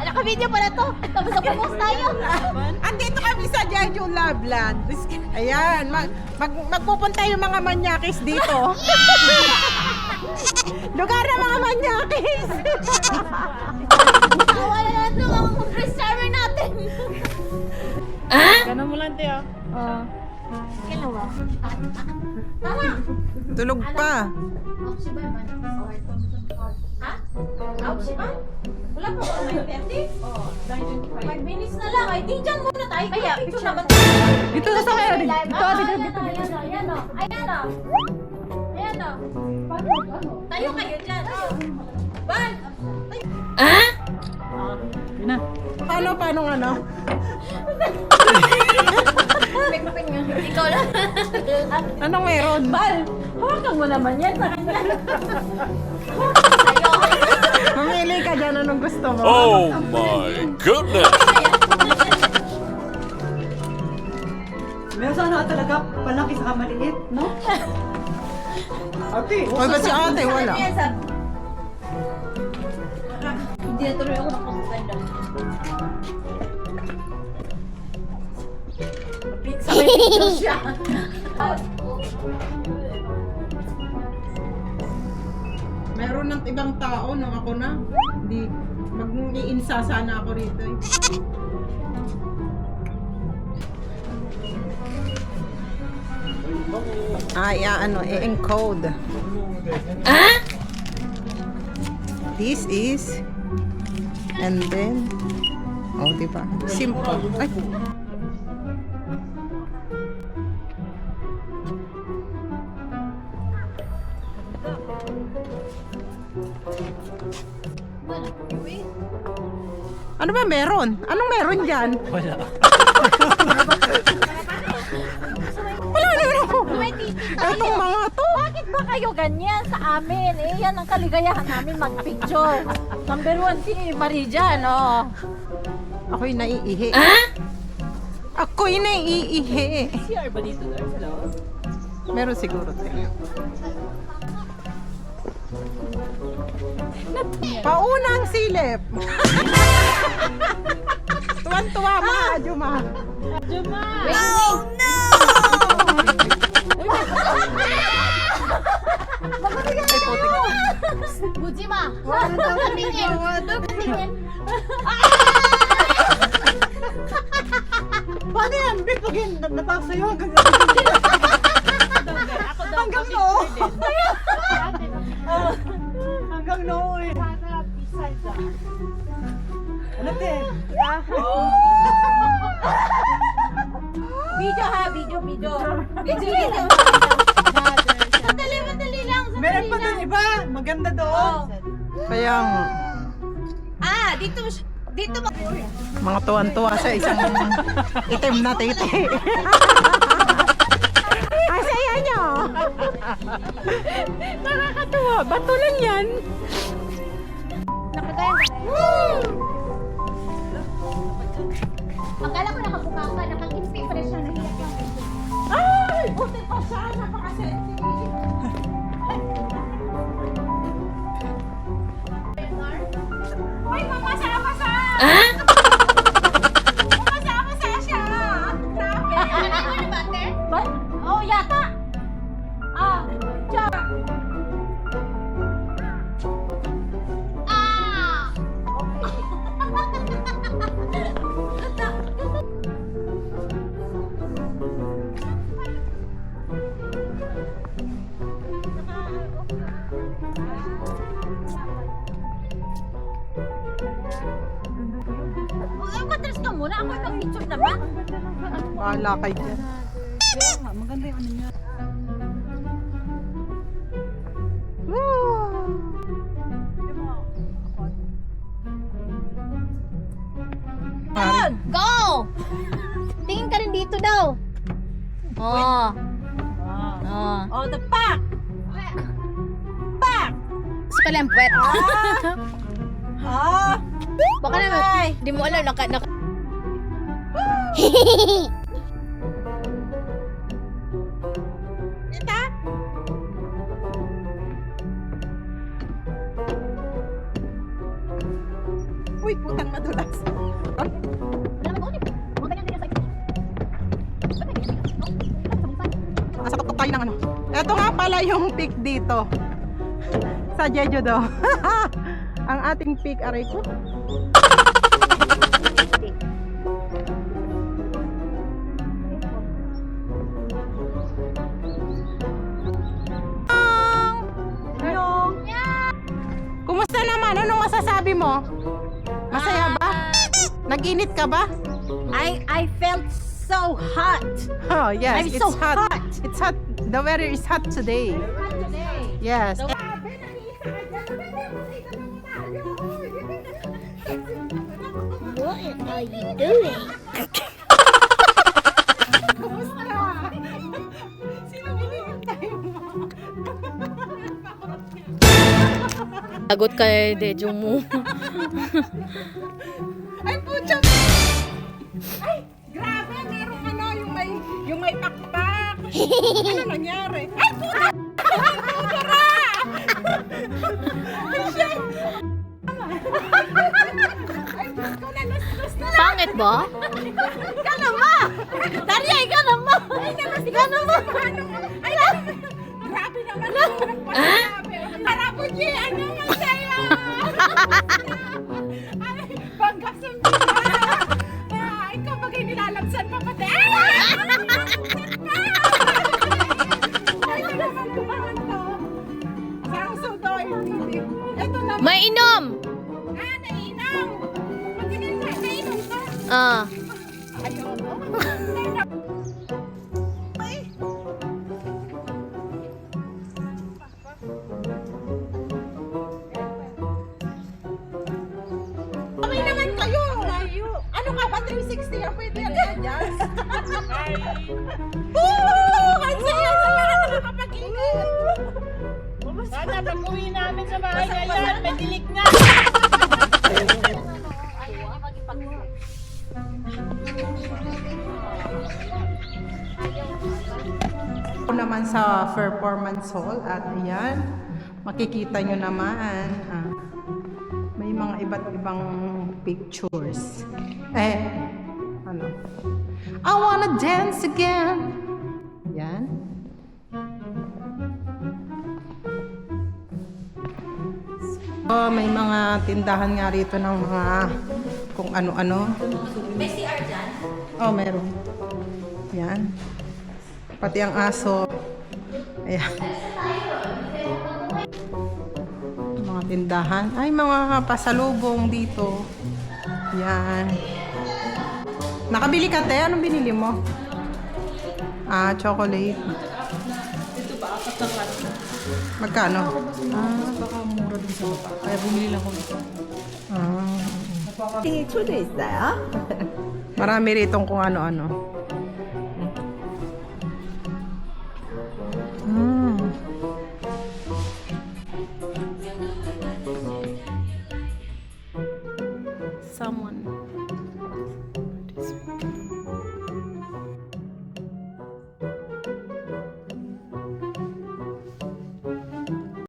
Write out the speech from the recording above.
Naka-video pala to. Tapos na-post tayo. Andito kami sa Jeju Loveland. Ayan, mag, mag, magpupunta yung mga manyakis dito. Lugar ng mga manyakis. Wala na ito ang preserver natin. Ganun mo lang, Teo. Kailan ba? Tama. Tulog pa. Out si Bayman. Ha? Out si Bayman? Wala pa ba may 30? Oo. 5 minutes na lang. Ay, di dyan muna tayo. Kaya, picture naman. Dito sa sa kayo. Dito, Ah, dito, dito. ayan o, ayan o. Ayan o. Ayan o. Tayo kayo dyan. Ban! Paano, paano ano? Ikaw lang. Anong meron? Bal! Hawakan mo naman yan sa kanya. Mamili ka dyan anong gusto mo. Oh my goodness! Meron sana talaga palaki sa maliit, no? Ate, Oy, ba't si ate wala? Hindi na tuloy ako nakakaganda. Picture siya. Meron ng ibang tao nung ako na. Hindi, mag-iinsa sana ako rito. eh. Ah, yeah, ano, i-encode. This is, and then, oh, di ba? Simple. Ay, ano ba meron? Anong meron dyan? Wala. Wala naman ako. Itong mga to. Bakit ba kayo ganyan sa amin? Eh, yan ang kaligayahan namin mag-picture. Number one si Marie no? Ako'y naiihi. Ako'y naiihi. CR ba dito? Hello? Meron siguro tayo. Paunang silip. Tuwan-tuwa ma, Juma. Juma! Oh, no! Ay, putik. Bujima! Huwag tumingin! Huwag tumingin! Paano yan? Big pag yun, napak sa'yo hanggang Hanggang Hanggang noo. Hanggang noo eh. Ano te? Video ha, video, video. Video, video. Madali, madali lang. sandali Meron pa lang. doon iba. Maganda doon. Kaya nga, Ah, dito, dito mo. mga tuwan-tuwa sa isang itim na titi. Nakakatuwa. Bato lang yan. Nakagaya ka na. Akala ko nakabuka ka, nakakimpi pa rin siya. Lang. Ay! Buti pa siya. Napaka-sexy. Bahala kayo dyan. Kaya nga, maganda yung ano niya. Doon! Go! Tingin ka rin dito daw. Oh. Oh. Oh, the pack! Gusto pala yung puwet. Ah! Baka naman, di mo alam, naka, naka... bungsan. Nasa tuktok tayo ng ano. Ito nga pala yung peak dito. Sa Jeju-do. Ang ating peak, aray ko. Kumusta naman? Anong masasabi mo? Masaya ba? Nag-init ka ba? I I felt so hot. Oh, yes. I'm it's so hot. hot. It's hot. The weather is hot today. Hot today. Yes. What are you doing? Agot kay Dejo mo. Ay, pucha! Ay, grabe! Merong ano, yung may, yung may pakpak. ano nangyari? Ay, puta! Pudara! Ay, siya! Ay, Diyos ko, nalustos na! Pangit ba? Ikaw naman! Daria, ikaw naman! Ay, nalustos ikaw naman! Ay, grabe naman! Grabe! Harap G, ano man sa'yo? Ay, sa mga! Ah, ikaw bagay nilalagsan pa pati! Ay! Nilalagsan pa! Ay, to. Ito naman. May inom! Ah, nainom! Patingin na, nainom ka. Ah. Ayoko. 360 ang pwede yan adjust? Woo! Ang saya-saya ka nakakapag-ingat. Sana pag uwi namin sa bahay ngayon, may dilig na. Ako naman sa performance hall at ayan, makikita nyo naman, ah, may mga iba't ibang pictures. Eh, ano? I wanna dance again. Yan. Oh, may mga tindahan nga rito ng mga kung ano-ano. May CR dyan? Oh, meron. Yan. Pati ang aso. Ayan. Mga tindahan. Ay, mga pasalubong dito. Yan. Nakabili ka, te? Anong binili mo? Ah, chocolate. Ito ba? Apat na Magkano? Ah, baka mura din sa baba. Kaya bumili lang ko ito. Ah. Marami ritong kung ano-ano.